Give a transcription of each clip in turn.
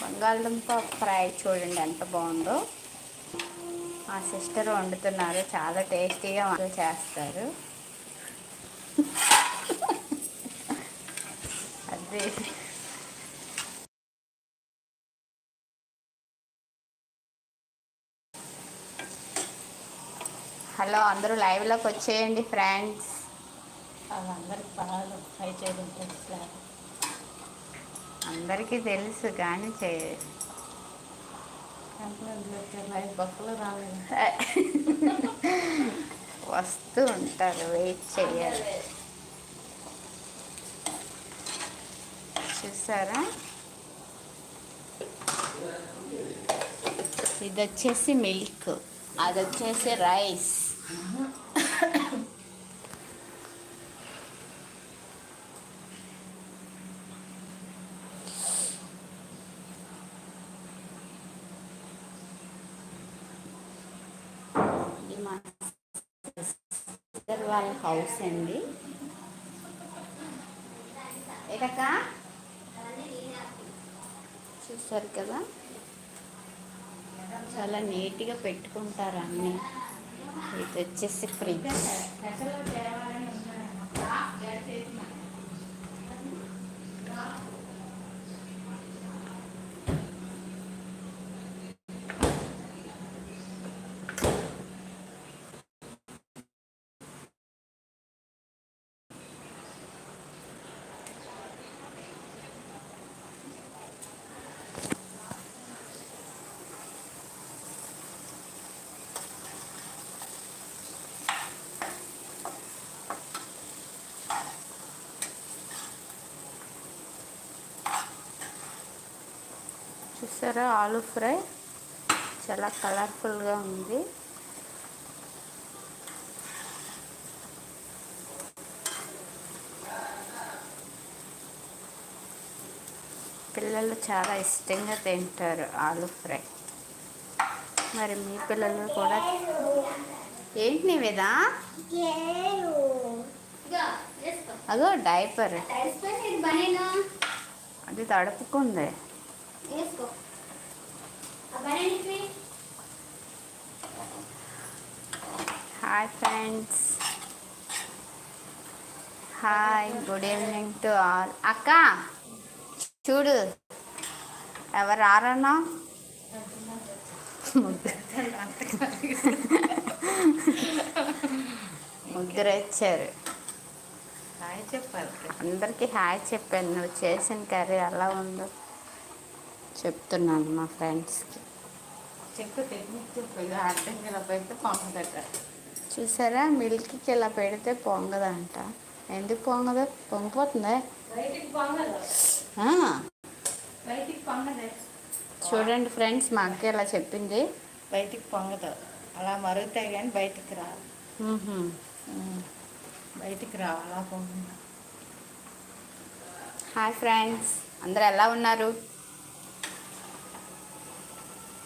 బంగాళదుంప ఫ్రై చూడండి ఎంత బాగుందో. మా సిస్టర్ వండుతున్నారు చాలా టేస్టీగా వంట చేస్తారు. అదే. హలో అందరూ లైవ్లోకి వచ్చేయండి ఫ్రెండ్స్. అందరికి బాగా ఫ్రై చేయడం అందరికీ తెలుసు కానీ చే వస్తూ ఉంటారు వెయిట్ చేయాలి. చూసారా? ఇది వచ్చేసి మిల్క్ అది వచ్చేసి రైస్ వాళ్ళ హౌస్ అండి. ఏటక్క చూస్తారు కదా. చాలా నీట్గా పెట్టుకుంటారు అన్నీ. ఇది వచ్చేసి ఫ్రిడ్జ్. చూసారా? ఆలూ ఫ్రై. చాలా కలర్ఫుల్గా ఉంది. పిల్లలు చాలా ఇష్టంగా తింటారు ఆలూ ఫ్రై. మరి మీ పిల్లలు కూడా ఏంటి నీవేదా అదో డైపర్. అది తడుపుకుంది. Hi friends hi good evening to all అక్క చూడు ఎవరు రారన్నా? ముగ్గురు వచ్చారు. హాయ్ చెప్పాలి. అందరికీ హాయ్ చెప్పాను. నువ్వు చేసిన కర్రీ ఎలా ఉందో. చెప్తున్నాను మా ఫ్రెండ్స్కి. టెక్నిక్ అర్థం కదా పెడితే చూసారా? మిల్క్కి ఇలా పెడితే పొంగదంట. ఎందుకు పొంగదు? పొంగిపోతుందా? చూడండి ఫ్రెండ్స్ మా అక్క ఇలా చెప్పింది. బయటికి పొంగదు. అలా మరుగుతాయి కానీ బయటికి రావు. ఉమ్. బయటికి రావు అలా పొంగదు హాయ్ ఫ్రెండ్స్ అందరు ఎలా ఉన్నారు?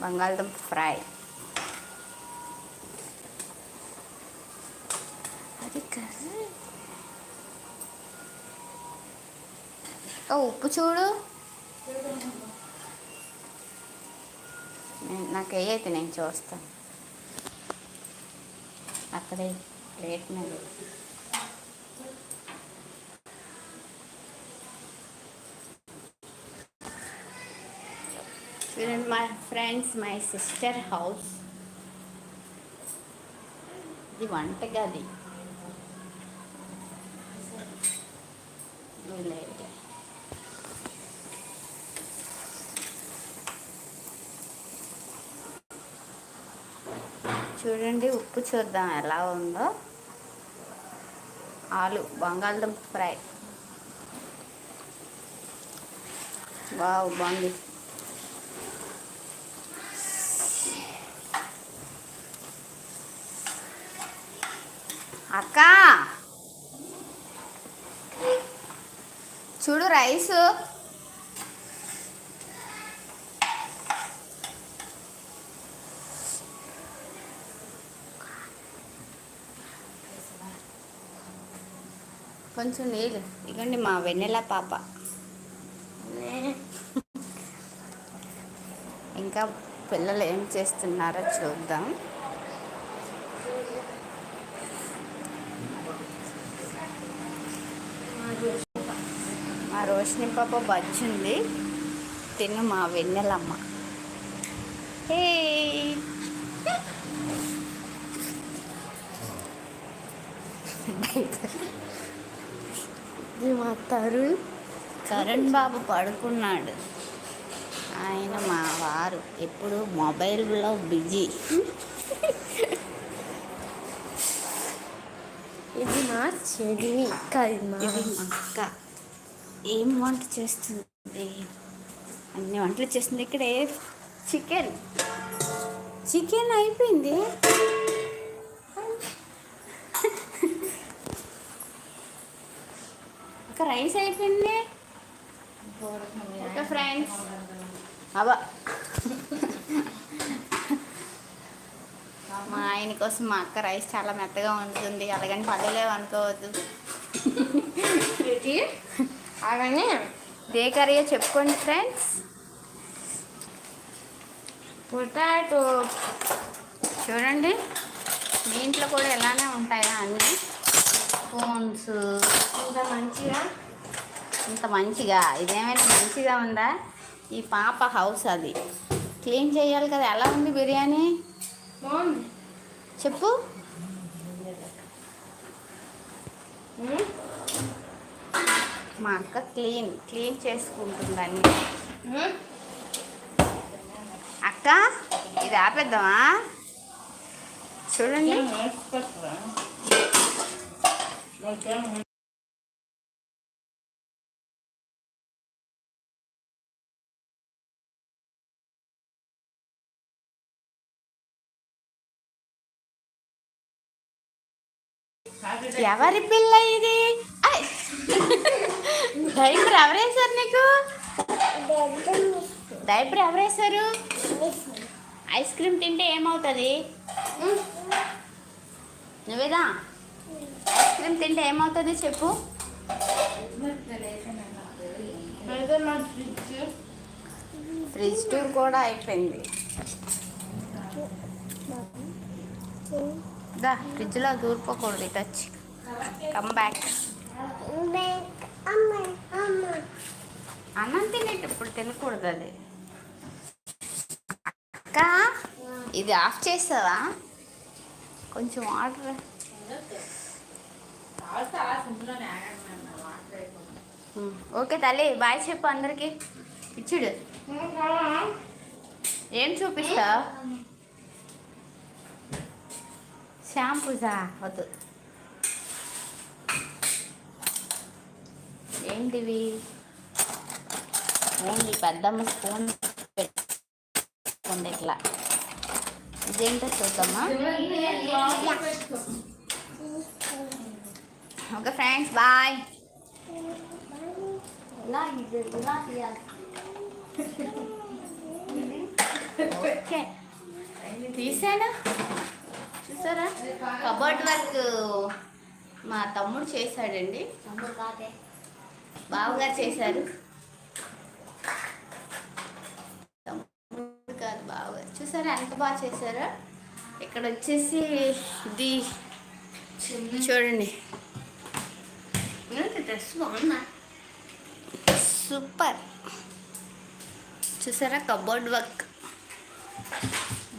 బంగాళదుంప ఫ్రై అది కర్రీ ఓ ఉప్పు చూడు నేను- నాకు ఏయైతే నేను చూస్తాను అక్కడే ప్లేట్ మీద చూడండి మా ఫ్రెండ్స్ మై సిస్టర్ హౌస్ ఇది వంటగది. చూడండి ఉప్పు చూద్దాం ఎలా ఉందో. ఆలు బంగాళదుంప ఫ్రై. వావ్ బాగుంది. అక్క. చూడు రైస్. కొంచెం నీళ్ళు. ఇగండి మా వెన్నెల పాప. ఇంకా పిల్లలు ఏం చేస్తున్నారో చూద్దాం మా రోషిని పాప బజ్జుంది తిను మా వెన్నెలమ్మ. హే. మా తరుణ్. కరణ్ బాబు పడుకున్నాడు. ఆయన మా వారు ఎప్పుడు మొబైల్లో బిజీ. ఇది మా చెల్లి. కాదు మా అక్క. ఏం వంట చేస్తుంది? అన్ని వంటలు చేస్తుంది ఇక్కడ. చికెన్. చికెన్ అయిపోయింది. ఒక రైస్ అయిపోయింది. ఒక ఫ్రెండ్స్. అబ్బా. మా ఆయన కోసం మా అక్క రైస్ చాలా మెత్తగా ఉంటుంది. అలాగని పడలేవు అనుకోవద్దు. అలానే ఏ కర్రీ చెప్పుకోండి ఫ్రెండ్స్. పొటాటో. చూడండి మీ ఇంట్లో కూడా ఇలానే ఉంటాయా అన్నీ? స్పూన్స్. ఇంత మంచిగా? ఇంత మంచిగా. ఇదేమైనా మంచిగా ఉందా? ఈ పాప హౌస్ అది. క్లీన్ చేయాలి కదా. ఎలా ఉంది బిర్యానీ? చెప్పు. మా అక్క క్లీన్ క్లీన్ చేసుకుంటుంది అన్నీ అక్క ఇది ఆపేద్దామా? చూడండి. ఎవరి పిల్ల ఇది! డైపర్ ఎవరేసారు నీకు? డైపర్ ఎవరేసారు ఐస్ క్రీమ్ తింటే ఏమవుతుంది? నువ్వేదా? ఐస్ క్రీమ్ తింటే ఏమవుతుంది చెప్పు. ఫ్రిడ్జ్ టూర్ కూడా అయిపోయింది. దా ఫ్రిడ్జ్లో దూరిపోకూడదు టచ్. వచ్చి కమ్ బ్యాక్ అన్నం తినేటప్పుడు తినకూడదు అది అక్క ఇది ఆఫ్ చేస్తావా? కొంచెం వాటర్ ఓకే తల్లి బాయ్ చెప్పు అందరికి. ఇచ్చుడు. ఏం చూపిస్తా? షాంపూసా? వద్దు. ఏంటివి? ఓన్లీ పెద్దమ్మ స్పూన్ పెట్టుకోండి ఇట్లా. ఇదేంటో చూద్దామా? Okay friends bye. ఓకే. తీసాను? చూసారా? కబోర్డ్ వర్క్ మా తమ్ముడు చేశాడండి. బావగారు చేశారు. చూసారా ఎంత బాగా చేశారో? ఇక్కడ వచ్చేసి ఇది చూడండి. డ్రెస్ బాగుందా? సూపర్. చూసారా? Cupboard work.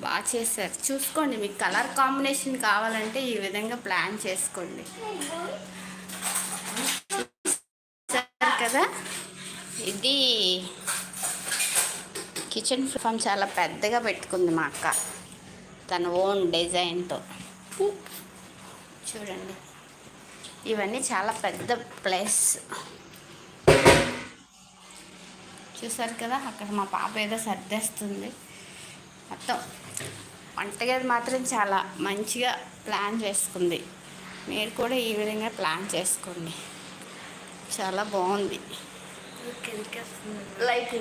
బాగా చేశారు. చూసుకోండి మీకు కలర్ కాంబినేషన్ కావాలంటే ఈ విధంగా ప్లాన్ చేసుకోండి. కదా? ఇది కిచెన్ ఫామ్ చాలా పెద్దగా పెట్టుకుంది మా అక్క. తన ఓన్ డిజైన్తో చూడండి. ఇవన్నీ చాలా పెద్ద ప్లేస్ చూసారు కదా అక్కడ మా పాప ఏదో సర్దేస్తుంది. మొత్తం వంటగది మాత్రం చాలా మంచిగా ప్లాన్ చేసుకుంది. మీరు కూడా ఈ విధంగా ప్లాన్ చేసుకోండి. చాలా బాగుంది. లైక్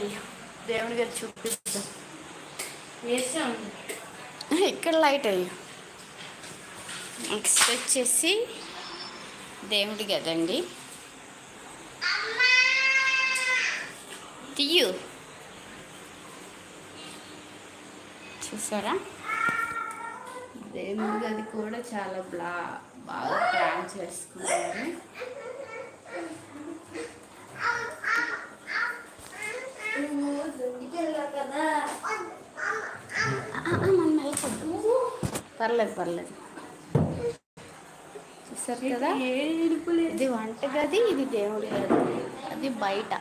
దేవుడి గారు చూపిస్తాం. ఇక్కడ లైట్ అయ్యి. నెక్స్ట్ వచ్చేసి దేవుడి గదండి తీయు. చూసారా? దేవుడి గది కూడా చాలా బ్లా బాగా ప్లాన్ చేసుకున్నారు. పర్లేదు పర్లేదు. చూసారు కదా? ఇది వంట గది ఇది దేవుడి గది. అది బయట.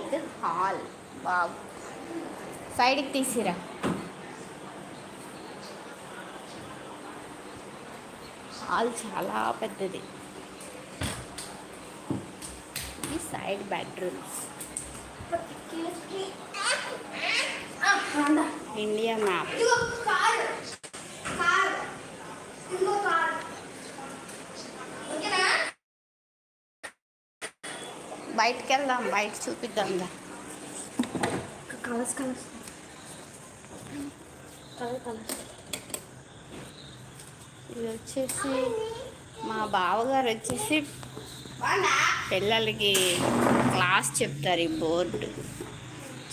ఇది హాల్. బాబు సైడ్కి తీసిరా. హాల్ చాలా పెద్దది. ఇది సైడ్ బెడ్రూమ్స్. ఇండియా మ్యాప్ బయటకు వెళ్దాం బయట చూపిద్దాం రా. కలర్స్ కలర్స్ కలర్ కలర్స్ ఇది వచ్చేసి మా బావగారు వచ్చేసి పిల్లలకి క్లాస్ చెప్తారు ఈ బోర్డు.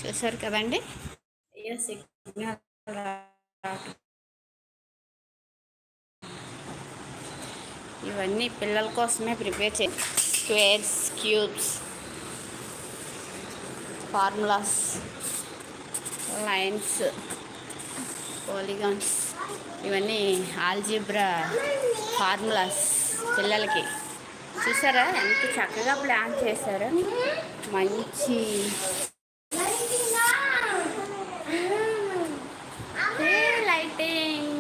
చూసారు కదండి. ఇవన్నీ పిల్లల కోసమే ప్రిపేర్ చే squares cubes formulas lines polygons ఇవన్నీ ఆల్జిబ్రా ఫార్ములాస్ పిల్లలకి. చూసారా? ఎంత చక్కగా ప్లాన్ చేశారు. మంచి లైటింగ్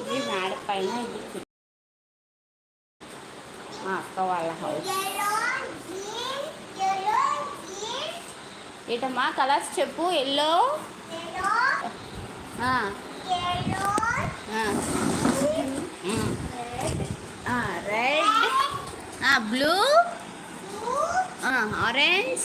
ఇది మేడ పైన ఇది మా అక్క వాళ్ళ హౌస్ ఏటమ్మా? కలర్స్ చెప్పు. Yellow blue orange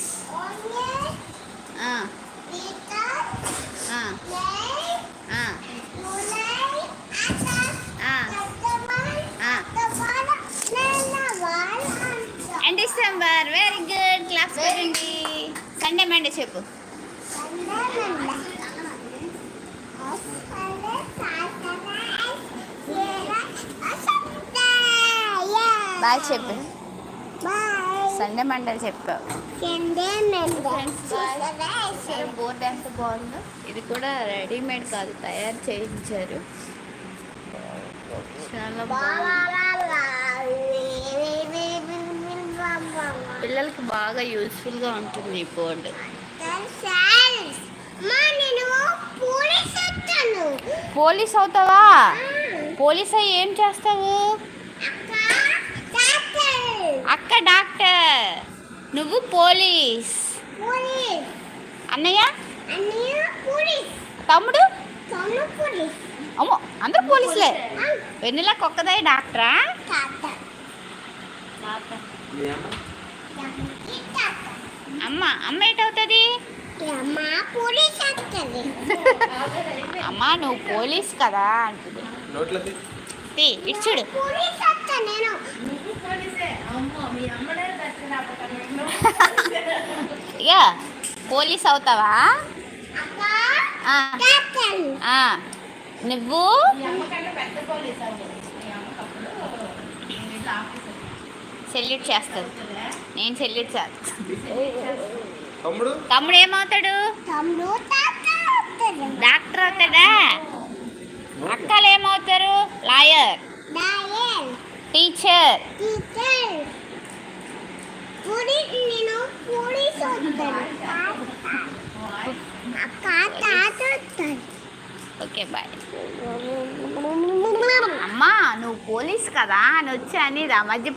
and December very good class పెట్టండి. సండే మండే చెప్పు. బాయ్ చెప్పు. సండే మండే చెప్పావు బోర్డు ఎంత బాగుందో? ఇది కూడా రెడీమేడ్ కాదు తయారు చేయించారు. చాలా పిల్లలకి బాగా యూస్ఫుల్గా ఉంటుంది ఈ బోర్డు. పోలీస్ అవుతావా పోలీస్ అయ్యి ఏం చేస్తావు? అక్క డాక్టర్ నువ్వు పోలీస్. అన్నయ్య? తమ్ముడు? అమ్మో అందరూ పోలీసులే. వెన్నెల ఒక్కదే డాక్టరా? అమ్మ? అమ్మ ఏటవుతుంది అమ్మ నువ్వు పోలీస్ కదా అంటుంది. నోట్లకి? ఇక పోలీస్ అవుతావా? అక్క ఆ, డాక్టర్ ఆ. నువ్వు? మీ అమ్మకంటే పెద్ద పోలీస్ అవ్వదు మీ అమ్మకప్పుడు ఇంగ్లీష్ ఆఫీసర్. సెల్యూట్ చేస్తుంది. నేను సెల్యూట్ చేస్తాను తమ్ముడు? ఏమవుతాడు? తమ్ముడు డాక్టర్ అవుతాడు. డాక్టర్ అవుతాడా? అక్కలు ఏమవుతారు? లాయర్ డాయల్ టీచర్ టీచర్ పోలీస్ నేను పోలీస్ అవుతాను అక్క తాత అవుతాడు ఓకే బాయ్ అమ్మా నువ్వు పోలీస్ కదా అని వచ్చి అని రా మధ్య